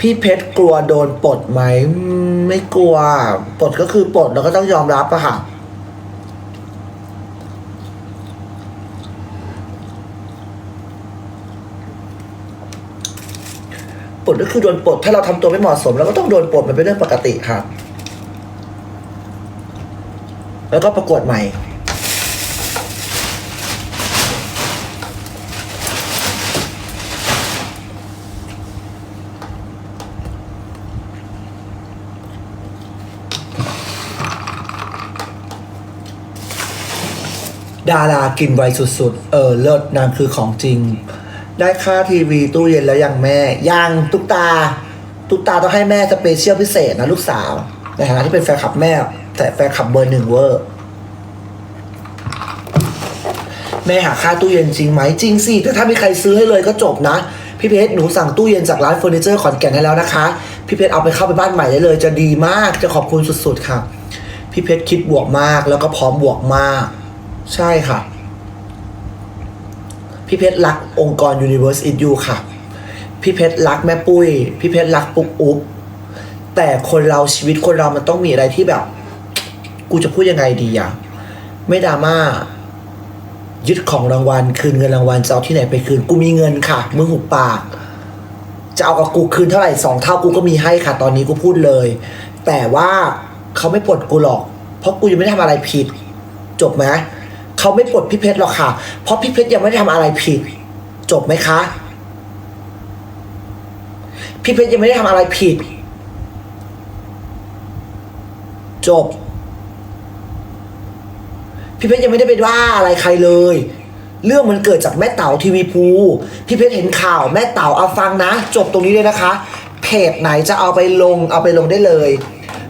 พี่เพชรกลัวโดนปลดไหมไม่กลัวปลดก็คือปลดเราก็ต้องยอมรับอะค่ะ ปลดก็คือโดนปลดถ้าเราทำตัวไม่เหมาะสมเราก็ต้องโดนปลดมันเป็นเรื่องปกติครับแล้วก็ประกวดใหม่ ดารากินไวสุดๆ เออ เลิศนางคือของจริง ได้ค่าทีวีตู้เย็นแล้วยังแม่ ยังตุ๊กตา ตุ๊กตาต้องให้แม่สเปเชียลพิเศษนะลูกสาวในฐานะที่เป็นแฟนคลับแม่ แต่แฟนคลับเบอร์หนึ่งเวอร์ แม่หาค่าตู้เย็นจริงไหมจริงสิแต่ถ้ามีใครซื้อให้เลยก็จบนะ พี่เพชรหนูสั่งตู้เย็นจากร้านเฟอร์นิเจอร์ขอนแก่นให้แล้วนะคะ พี่เพชรเอาไปเข้าไปบ้านใหม่ได้เลย จะดีมากจะขอบคุณสุดๆค่ะ พี่เพชรคิดบวกมากแล้วก็พร้อมบวกมาก ใช่ค่ะ พี่เพชรรักองค์กร Universe It You ค่ะ พี่เพชรรักแม่ปุ้ย พี่เพชรรักปุ๊กอุ๊บแต่คนเราชีวิตคนเรามันต้องมีอะไรที่แบบ กูจะพูดยังไงดีอะไม่ดราม่ายึดของรางวัล คืนเงินรางวัลจะเอาที่ไหนไปคืน กูมีเงินค่ะมึงหุบปาก จะเอากับกูคืนเท่าไหร่สองเท่ากูก็มีให้ค่ะ ตอนนี้กูพูดเลย แต่ว่าเขาไม่ปลดกูหรอก เพราะกูยังไม่ได้ทำอะไรผิด จบไหม เขาไม่ปลดพี่เพชรหรอกค่ะ เพราะพี่เพชรยังไม่ได้ทำอะไรผิด จบไหมคะ พี่เพชรยังไม่ได้ทำอะไรผิด จบ พี่เพชรยังไม่ได้ไปว่าอะไรใครเลย เรื่องมันเกิดจากแม่เต๋าทีวีภูพี่เพชรเห็นข่าวแม่เต๋าเอาฟังนะ จบตรงนี้เลยนะคะ เพจไหนจะเอาไปลงเอาไปลงได้เลย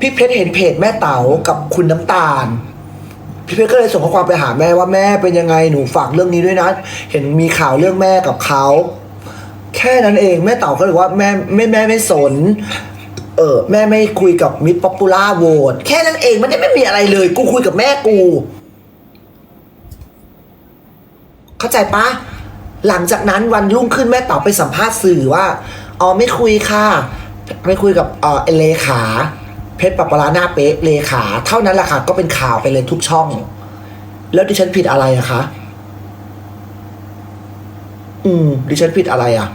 พี่เพชรเห็นเพจแม่เต๋ากับคุณน้ำตาล พี่เพชรก็เลยส่งข้อความไปหาแม่ว่าแม่เป็นยังไงหนูฝากเรื่องนี้ด้วยนะ เห็นมีข่าวเรื่องแม่กับเขาแค่นั้นเองแม่เต๋าก็เลยว่าแม่แม่แม่ไม่สน เออแม่ไม่คุยกับมิตรป๊อปปูล่าโหวตแค่นั้นเองมันไม่มีอะไรเลย กูคุยกับแม่กู เข้าใจปะหลังจากนั้นวันรุ่งขึ้นแม่เต๋าไปสัมภาษณ์สื่อว่าอ๋อไม่คุยค่ะ ไม่คุยกับเออเลขา เพชรปัปปลาหน้าเป๊ะเลขา เท่านั้นแหละค่ะ ก็เป็นข่าวไปเลยทุกช่อง แล้วดิฉันผิดอะไรอะคะ อืม ดิฉันผิดอะไรอะ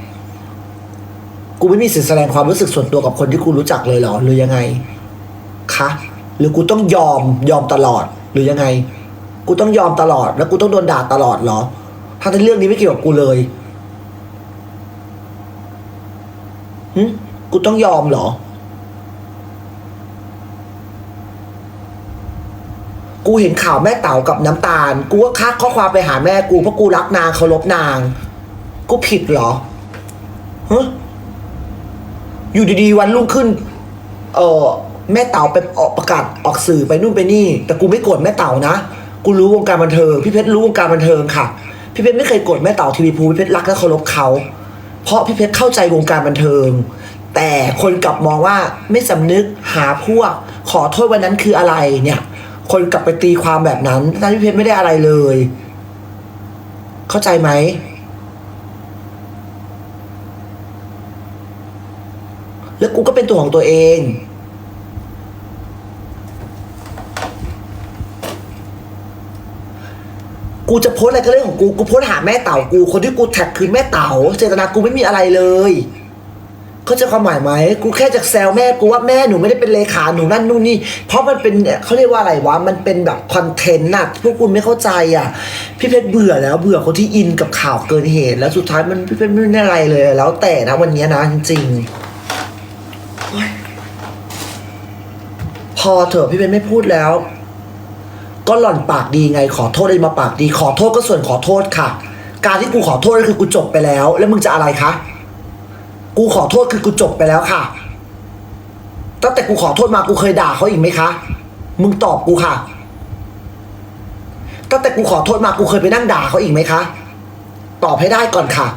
กูไม่มีสิทธิ์แสดงความรู้สึกส่วนตัวกับคนที่กูรู้จักเลยเหรอ หรือยังไง คะ หรือกูต้องยอมยอมตลอด หรือยังไง กูต้องยอมตลอด แล้วกูต้องโดนด่าตลอดเหรอทั้งที่เรื่องนี้ไม่เกี่ยวกับกูเลยหึกูต้องยอมเหรอ กูเห็นข่าวแม่เต๋ากับน้ำตาล กูก็คักข้อความไปหาแม่กูเพราะกูรักนางเคารพนาง กูผิดเหรอฮะอยู่ดีๆวันรุ่งขึ้น เออแม่เต๋าไปออกประกาศออกสื่อไปนู่นไปนี่ แต่กูไม่โกรธแม่เต๋านะกูรู้วงการบันเทิงพี่เพชรรู้วงการบันเทิงค่ะ พี่เพชรไม่เคยโกรธแม่เต๋าทีวีภูพี่เพชรรักและเคารพเขาเพราะพี่เพชรเข้าใจวงการบันเทิง แต่คนกลับมองว่าไม่สำนึกหาพวกขอโทษวันนั้นคืออะไรเนี่ย คนกลับไปตีความแบบนั้นทั้งที่พี่เพชรไม่ได้อะไรเลย เข้าใจไหมแล้วกูก็เป็นตัวของตัวเอง กูจะโพสอะไรก็เรื่องของกู กูโพสหาแม่เต่ากู คนที่กูแท็กคือแม่เต่า เจตนากูไม่มีอะไรเลย เขาใจความหมายไหมกูแค่จะแซวแม่กูว่าแม่หนูไม่ได้เป็นเลขาหนูนั่นนู่นนี่เพราะมันเป็นเขาเรียกว่าอะไรวะมันเป็นแบบคอนเทนต์น่ะพวกคุณไม่เข้าใจอะพี่เพชรเบื่อแล้วเบื่อคนที่อินกับข่าวเกินเหตุ แล้วสุดท้ายมันพี่เพชรไม่ได้อะไรเลย แล้วแต่นะวันนี้นะจริงๆพอเถอะพี่เพชรไม่พูดแล้ว ก็หล่อนปากดีไงขอโทษเลยมาปากดี ขอโทษก็ส่วนขอโทษค่ะ การที่กูขอโทษก็คือกูจบไปแล้ว แล้วมึงจะอะไรคะ กูขอโทษคือกูจบไปแล้วค่ะ ตั้งแต่กูขอโทษมากูเคยด่าเขาอีกไหมคะ มึงตอบกูค่ะ ตั้งแต่กูขอโทษมากูเคยไปนั่งด่าเขาอีกไหมคะ ตอบให้ได้ก่อนค่ะ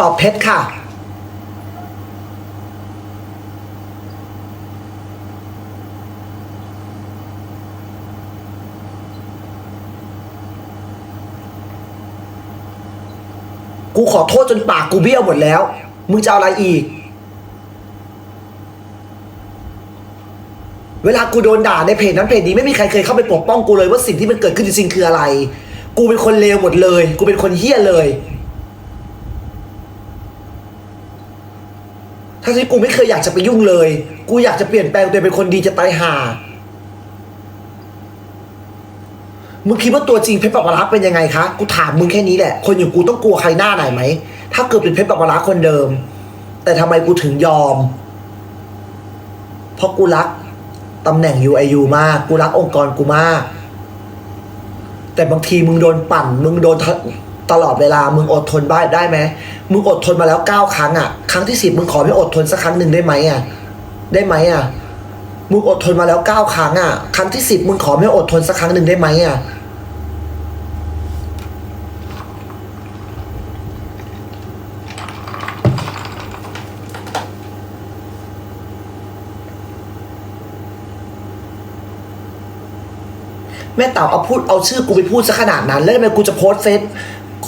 ตอบเพชรค่ะ กูขอโทษจนปากกูเบี้ยวหมดแล้ว มึงจะเอาอะไรอีก เวลากูโดนด่าในเพจนั้นเพจนี้ไม่มีใครเคยเข้าไปปกป้องกูเลยว่าสิ่งที่มันเกิดขึ้นจริงๆคืออะไร กูเป็นคนเลวหมดเลย กูเป็นคนเฮี้ยเลย ทั้งที่กูไม่เคยอยากจะไปยุ่งเลย กูอยากจะเปลี่ยนแปลงตัวเองเป็นคนดีจะตายห่า มึงคิดว่าตัวจริงเพชรปะปะรักเป็นยังไงคะ กูถามมึงแค่นี้แหละ คนอย่างกูต้องกลัวใครหน้าไหนไหม ถ้าเกิดเป็นเพชรปะปะรักคนเดิม แต่ทำไมกูถึงยอม เพราะกูรักตำแหน่ง UIU มาก กูรักองค์กรกูมาก แต่บางทีมึงโดนปั่น มึงโดนตลอดเวลา มึงอดทนได้ได้ไหม มึงอดทนมาแล้วเก้าครั้งอะ ครั้งที่สิบมึงขอไม่อดทนสักครั้งหนึ่งได้ไหมอะ ได้ไหมอะ มึงอดทนมาแล้วเก้าครั้งอะ ครั้งที่สิบมึงขอไม่อดทนสักครั้งหนึ่งได้ไหมอะ แม่เต่าเอาพูดเอาชื่อกูไปพูดซะขนาดนั้น แล้วทำไมกูจะโพสเฟซ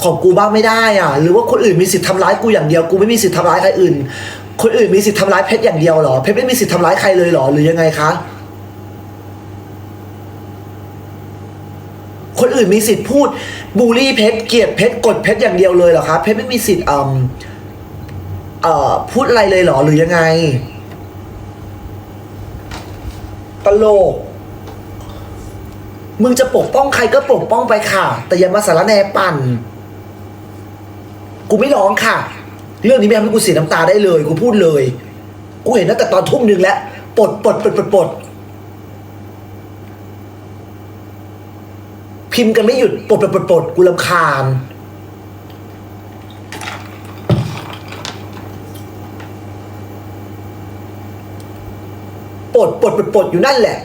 ของกูบ้างไม่ได้อะ หรือว่าคนอื่นมีสิทธิ์ทำร้ายกูอย่างเดียว กูไม่มีสิทธิ์ทำร้ายใครอื่น คนอื่นมีสิทธิ์ทำร้ายเพชรอย่างเดียวเหรอ เพชรไม่มีสิทธิ์ทำร้ายใครเลยเหรอ หรือยังไงคะ คนอื่นมีสิทธิ์พูดบูลลี่เพชรเกลียดเพชรกดเพชรอย่างเดียวเลยเหรอคะ เพชรไม่มีสิทธิ์เอ่อเอ่อพูดอะไรเลยเหรอ หรือยังไง ตลก มึงจะปกป้องใครก็ปกป้องไปค่ะ แต่อย่ามาสารแหนปั่น กูไม่ร้องค่ะ เรื่องนี้ไม่ทำให้กูเสียน้ำตาได้เลย กูพูดเลย กูเห็นตั้งแต่ตอนทุ่มหนึ่งแล้วปลดปลดปลดปลดปลดพิมพ์กันไม่หยุดปลดปลดปลดปลดกูรำคาญปลดปลดปลดปลดอยู่นั่นแหละ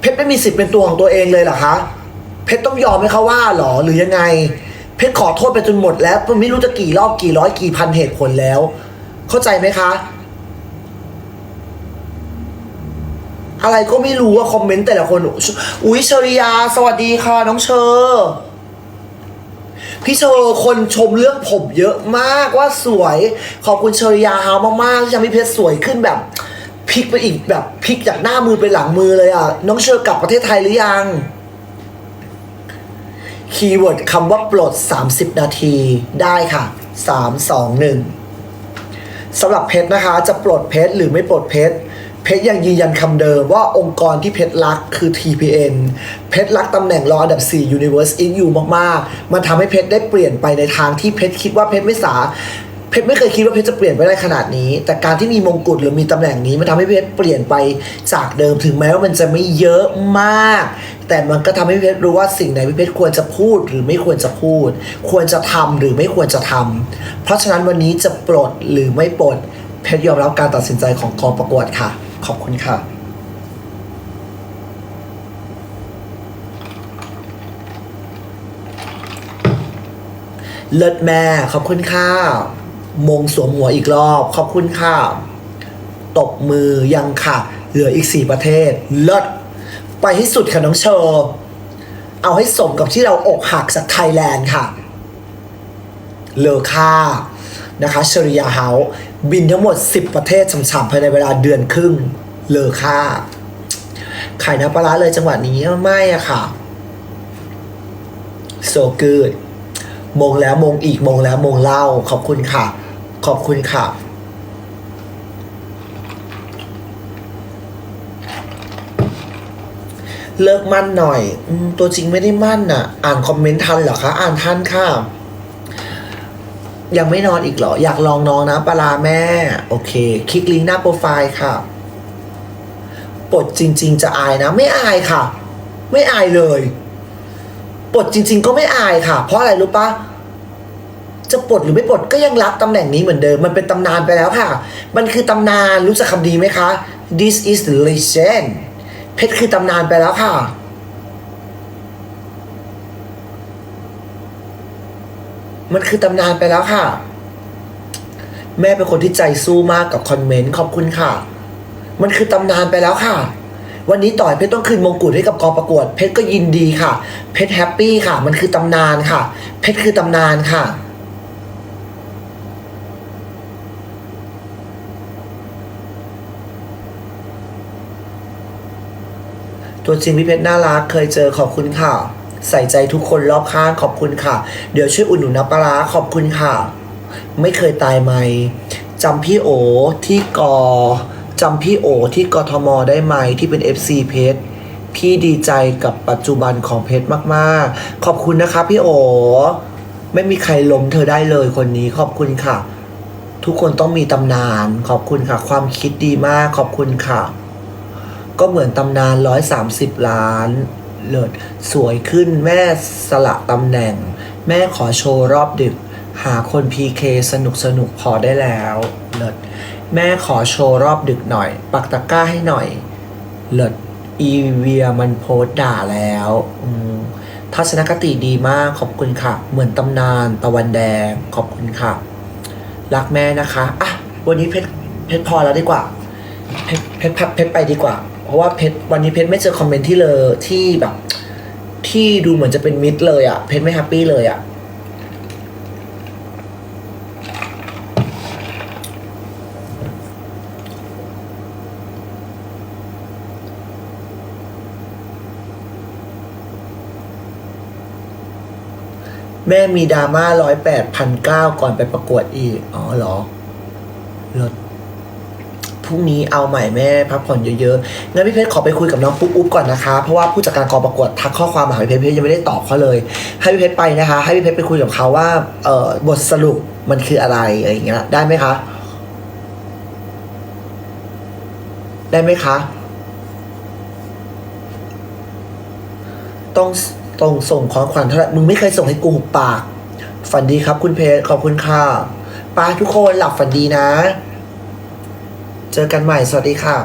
เพชรไม่มีสิทธิ์เป็นตัวของตัวเองเลยเหรอคะ เพชรต้องยอมให้เขาว่าหรอหรือยังไง เพชรขอโทษไปจนหมดแล้วไม่รู้จะกี่รอบกี่ร้อยกี่พันเหตุผลแล้ว เข้าใจไหมคะ อะไรก็ไม่รู้ว่าคอมเมนต์แต่ละคน อุ๊ยเชอริยา สวัสดีค่ะ น้องเชอร์พี่เชอร์คนชมเรื่องผมเยอะมากว่าสวย ขอบคุณเชอริยาฮาวมากๆที่ทำให้เพชรสวยขึ้นแบบ พลิกไปอีกแบบพลิกจากหน้ามือไปหลังมือเลยอะ น้องเชอร์กลับประเทศไทยหรือยัง คีย์เวิร์ดคำว่าปลด 30 นาทีได้ค่ะ 3 2 1สำหรับเพชรนะคะ จะปลดเพชรหรือไม่ปลดเพชรเพชรยังยืนยันคำเดิมว่าองค์กรที่เพชรรักคือ TPN เพชรรักตำแหน่งรองอันดับ 4 Universe in You มาก ๆ มันทำให้เพชรได้เปลี่ยนไปในทางที่เพชรคิดว่าเพชรไม่สา เพชรไม่เคยคิดว่าเพชรจะเปลี่ยนไปได้ขนาดนี้ แต่การที่มีมงกุฎหรือมีตำแหน่งนี้มันทำให้เพชรเปลี่ยนไปจากเดิมถึงแม้ว่ามันจะไม่เยอะมาก แต่มันก็ทำให้เพชรรู้ว่าสิ่งไหนเพชรควรจะพูดหรือไม่ควรจะพูด ควรจะทำหรือไม่ควรจะทำเพราะฉะนั้นวันนี้จะปลดหรือไม่ปลดเพชรยอมรับการตัดสินใจของกองประกวดค่ะ ขอบคุณค่ะเลิศแม่ขอบคุณค่ะ มงสวมหัวอีกรอบ ขอบคุณค่ะ ตบมือยังค่ะ เหลืออีกสี่ประเทศ เลิศ ไปให้สุดค่ะน้องเชอร์เอาให้สมกับที่เราอกหักจากไทยแลนด์ค่ะ เลอค่านะคะเชริยาเฮาบินทั้งหมด 10 ประเทศฉ่ำๆภายในเวลาเดือนครึ่ง เลอค่า ขายน้ำปลาร้าเลยจังหวะนี้ไม่อะค่ะ so good มงแล้วมงอีกมงแล้วมงเล่า ขอบคุณค่ะ ขอบคุณค่ะ เลิกมั่นหน่อยอตัวจริงไม่ได้มั่นน่ะ อ่านคอมเมนต์ทันเหรอคะ อ่านทันค่ะ ยังไม่นอนอีกเหรอ อยากลองนอนนะปลาร้าแม่ โอเค คลิกลิงก์หน้าโปรไฟล์ค่ะปลดจริง ๆ จะอายนะ ไม่อายค่ะ ไม่อายเลย ปลดจริง ๆ ก็ไม่อายค่ะ เพราะอะไรรู้ปะจะปลดหรือไม่ปลดก็ยังรับตำแหน่งนี้เหมือนเดิม มันเป็นตำนานไปแล้วค่ะ มันคือตำนานรู้จักคำดีไหมคะ this is the legend เพชรคือตำนานไปแล้วค่ะ มันคือตำนานไปแล้วค่ะ แม่เป็นคนที่ใจสู้มากกับคอมเมนต์ขอบคุณค่ะ มันคือตำนานไปแล้วค่ะ วันนี้ต่อยเพชรต้องคืนมงกุฎให้กับกองประกวด เพชรก็ยินดีค่ะ เพชรแฮปปี้ค่ะ มันคือตำนานค่ะ เพชรคือตำนานค่ะตัวจริงพี่เพชรน่ารักเคยเจอขอบคุณค่ะ ใส่ใจทุกคนรอบข้างขอบคุณค่ะ เดี๋ยวช่วยอุดหนุนน้ำปลาร้าขอบคุณค่ะ ไม่เคยตายไหมจำพี่โอที่กอ จำพี่โอที่กทมได้ไหมที่เป็น FC เพชรพี่ดีใจกับปัจจุบันของเพชรมากๆ ขอบคุณนะคะพี่โอ ไม่มีใครล้มเธอได้เลยคนนี้ขอบคุณค่ะ ทุกคนต้องมีตำนาน ขอบคุณค่ะ ความคิดดีมากขอบคุณค่ะ ก็เหมือนตำนานร้อยสามสิบล้าน เลิศสวยขึ้นแม่สละตำแหน่ง แม่ขอโชว์รอบดึก หาคนพีเคสนุกสนุกพอได้แล้ว เลิศ แม่ขอโชว์รอบดึกหน่อย ปักตะกร้าให้หน่อย เลิศอีเวียมันโพสด่าแล้วทัศนคติดีมากขอบคุณค่ะ เหมือนตำนานตะวันแดงขอบคุณค่ะ รักแม่นะคะอะวันนี้เพชรเพชรพอแล้วดีกว่า เพชรเพชรพักเพชรไปดีกว่า เพราะว่าเพชรวันนี้เพชรไม่เจอคอมเมนต์ที่เลยที่แบบ ที่ดูเหมือนจะเป็นมิดเลยอะ่ะ เพชรไม่แฮปปี้เลยอะ่ะ แม่มีดราม่าร้อยแปดพันเก้าก่อนไปประกวดอีก อ๋อเหรอลดพรุ่งนี้เอาใหม่แม่พักผ่อนเยอะๆ งั้นพี่เพชรขอไปคุยกับน้องปุ๊บอุ๊บก่อนนะคะ เพราะว่าผู้จัดการกองประกวดทักข้อความมาหาพี่เพชรพี่เพชรยังไม่ได้ตอบเขาเลย ให้พี่เพชรไปนะคะ ให้พี่เพชรไปคุยกับเขาว่าเอ่อบทสรุปมันคืออะไรอะไรอย่างเงี้ยได้ไหมคะ ได้ไหมคะ ต้อง ต้องส่งข้องขวัญเท่าไหร่มึงไม่เคยส่งให้กูหุบปาก ฝันดีครับคุณเพชขอบคุณค่ะปาทุกคนหลับฝันดีนะ เจอกันใหม่สวัสดีค่ะ